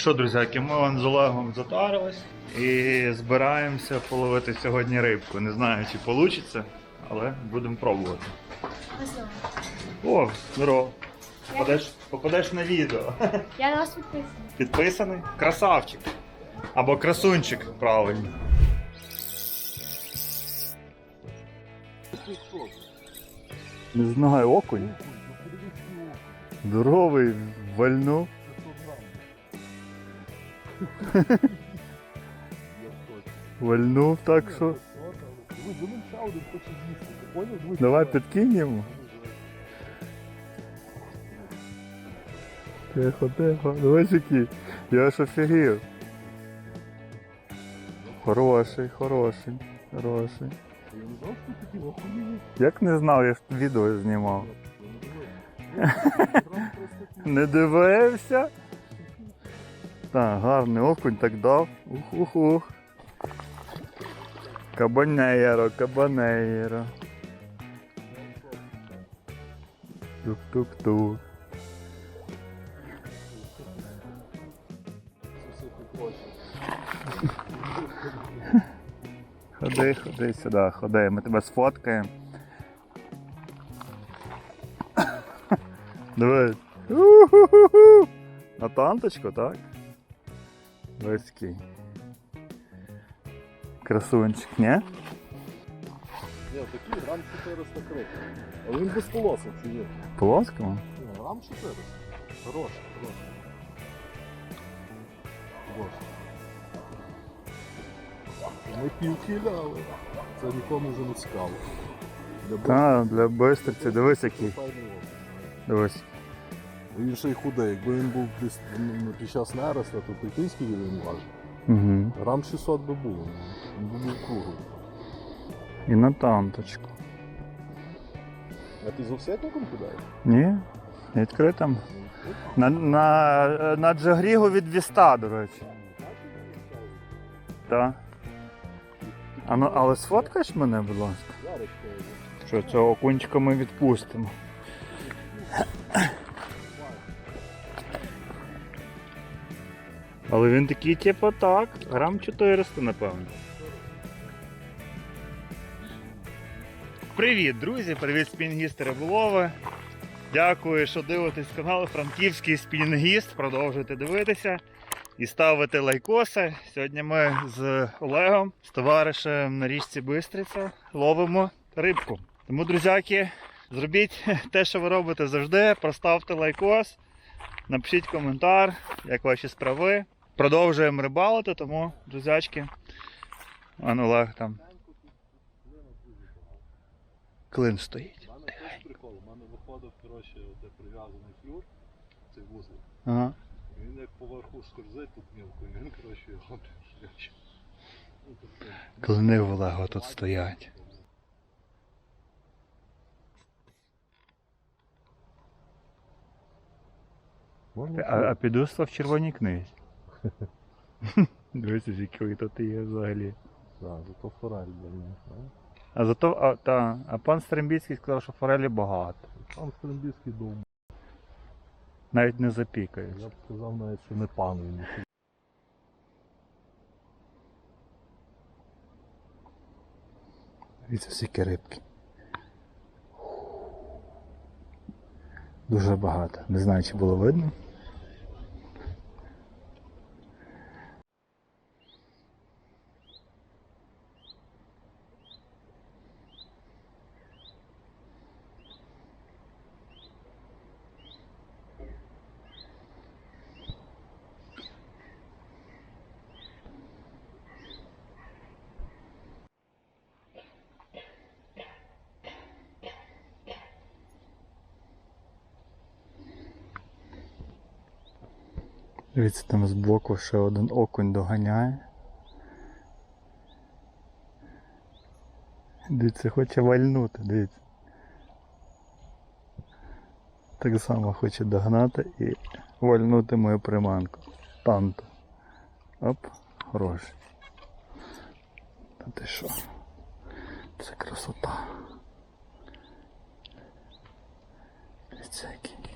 Що, друзяки, ми вон з Олегом затарились і збираємося половити сьогодні рибку. Не знаю, чи вийде, але будемо пробувати. О, здорово. Попадеш, попадеш на відео. Я на вас підписана. Підписаний? Красавчик. Або красунчик, правильно. Не знаю, окунь. Здоровий, вальну. Вальнув так що. Давай підкинь йому. Тихо, тихо. Дивись. Я ж офігів. Хороший, хороший, хороший. Як не знав, я ж відео знімав. Не дивився. Так, гарний окунь так дав. Ух-ух-ух. Кабанейро, кабанейро. Тук-тук-тук. Ходи, ходи сюди, ходи, ми тебе сфоткаємо. Дивись. У-ху-ху-ху. На танточку, так? Ось який. Красунчик, ні? Ні, такий рам 400 крик. Але він без полосок чи є? Плоскому? Ні, рам 400. Хороший, хороший. Хороший. Ми півкіля, але це нікому вже не цікаво. Для Та, для бистриці, дивись який. файний Він ще й худий. Якби він був десь ну, під час нереста, то скільки він важить. Угу. Рам 600 би було. Він би був круглий. І на танточку. А ти з офсетником кидаєш? Ні? Відкритим. На, на, на Джагрігу від Віста, до речі. Так. А ну, але сфоткаєш мене, будь ласка. Що цього окунчика ми відпустимо. Але він такий, типу, так, грам 400, напевно. Привіт, друзі! Привіт, спінгісти риболови. Дякую, що дивитесь канал Франківський спінгіст. Продовжуйте дивитися і ставити лайкоси. Сьогодні ми з Олегом, з товаришем на річці Бистриця, ловимо рибку. Тому, друзяки, зробіть те, що ви робите завжди. Проставте лайкос, напишіть коментар, як ваші справи. Продовжуємо рибалити, тому, друзячки, Ан Олег там. Клин стоїть. У мене теж прикол. У мене виходив, коротше, де прив'язаний флюр, цей вузол. Ага. Він як поверху скользить тут мілко, і він, коротше, його шляче. Ну, тобто, Клини в Олега тут стоять. А, а підуслав в червоній книзі. Дивіться, який тут є взагалі. Так, зато форель для мене. А зато, а, та, а пан Стрембіцький сказав, що форелі багато. Там Стрембівський дом. Навіть не запікаєш. Я б сказав навіть, що не пан він. Дивіться, скільки рибки. Дуже багато. Не знаю, чи було видно. Дивіться, там збоку ще один окунь доганяє. Дивіться, хоче вальнути, дивіться. Так само хоче догнати і вальнути мою приманку. Танту. Оп, хороший. Та ти що? Це красота. Дивіться який.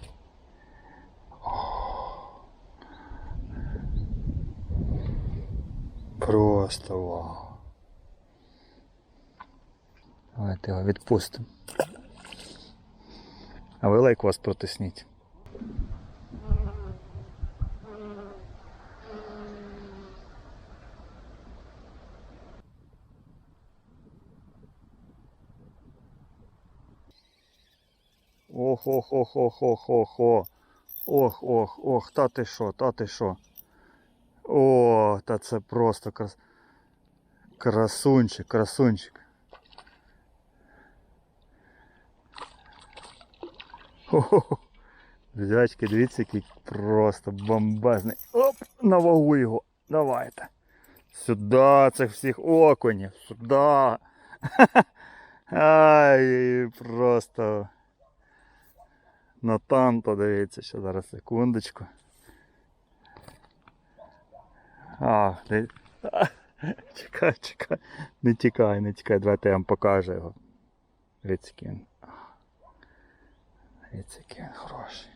Просто вау. Давайте його відпустимо. А ви лайкос протисніть. Ох, ох, ох, ох, ох, ох, ох. Ох, ох, ох, та ти що, та ти що. О, та це просто крас... красунчик, красунчик. Хо-хо-хо. Дивіться, який просто бомбезний. Оп, на вагу його. Давайте. Сюди цих всіх окунів. Сюди. Ай, просто. На там подивіться, ще зараз секундочку. А, не... а, чекай, чекай. Не тікай, не тікай, давайте я вам покажу його. Який він хороший.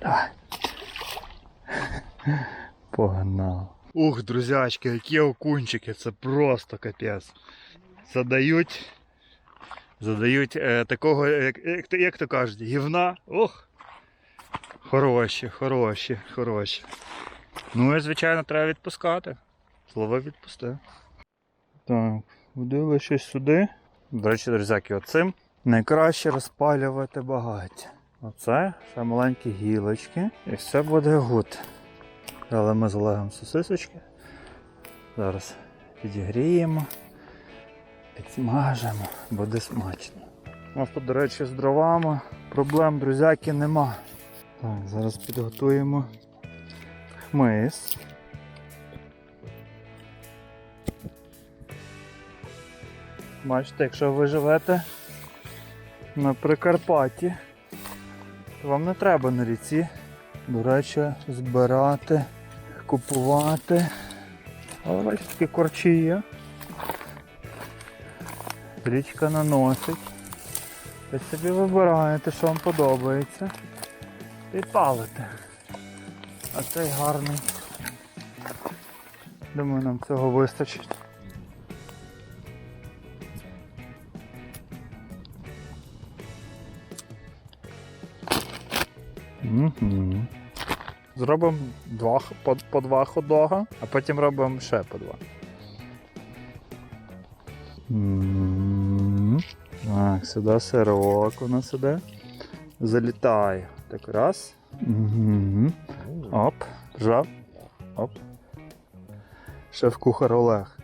Давай. Погнав. Ух, друзячки, які окунчики, це просто капець. Задають. Задають е, такого, як, як, як то кажуть, гівна. Ох. Хороші, хороші, хороші. Ну і звичайно треба відпускати. Слово відпусти. Так, водили щось сюди. До речі, друзяки, оцим найкраще розпалювати багаття. Оце ще маленькі гілочки. І все буде гуд. Але ми з Олегом сосисочки. Зараз підігріємо, підсмажемо, буде смачно. У нас тут, до речі, з дровами проблем, друзяки, нема. Так, зараз підготуємо хмиз. Бачите, якщо ви живете на Прикарпатті, то вам не треба на ріці, до речі, збирати, купувати. Але бачите, такі корчі є. Річка наносить. Ви собі вибираєте, що вам подобається. І палите. А цей гарний. Думаю, нам цього вистачить. Угу. Зробимо два, по, по два ходога, а потім робимо ще по два. Так, сюди сирок у нас іде. Залітає. Так раз. Угу. Оп. Жав. Оп. Шеф-кухар Олег.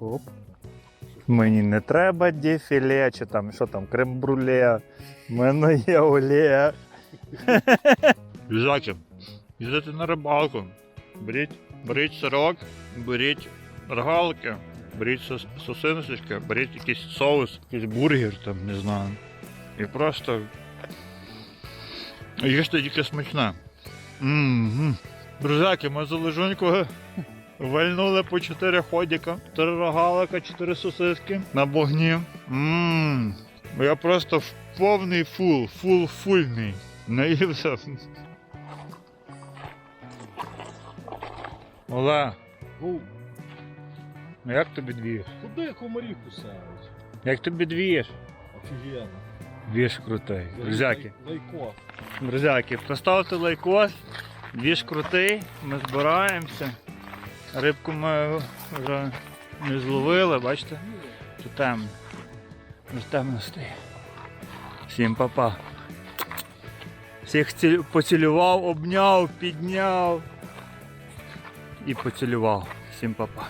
Оп. Мені не треба дефіле, чи там що там, крем-бруле. У мене є олія. Юзаки, їздите на рибалку. Беріть, беріть сирок, беріть рогалки, беріть сос- сосисочки, беріть якийсь соус, якийсь бургер там, не знаю. І просто їжте тільки смачне. М-м. Друзяки, ми лежуньку вальнули по 4 ходіка, 4 рогалика, 4 сосиски на вогні. Ммм. Я просто в повний фул, фул фульний. Наївся. Ну як тобі двіж? куди комарі кусають? Як тобі двіж? Офігенно. Двіж крутий. Друзяки. Лайко. Друзяки, поставте лайкос. Двіж крутий, ми збираємося. Рибку ми вже не зловили, бачите? Тут темно. Вже темно стає. Всім папа. Всіх ці- поцілював, обняв, підняв і поцілював. Всім папа.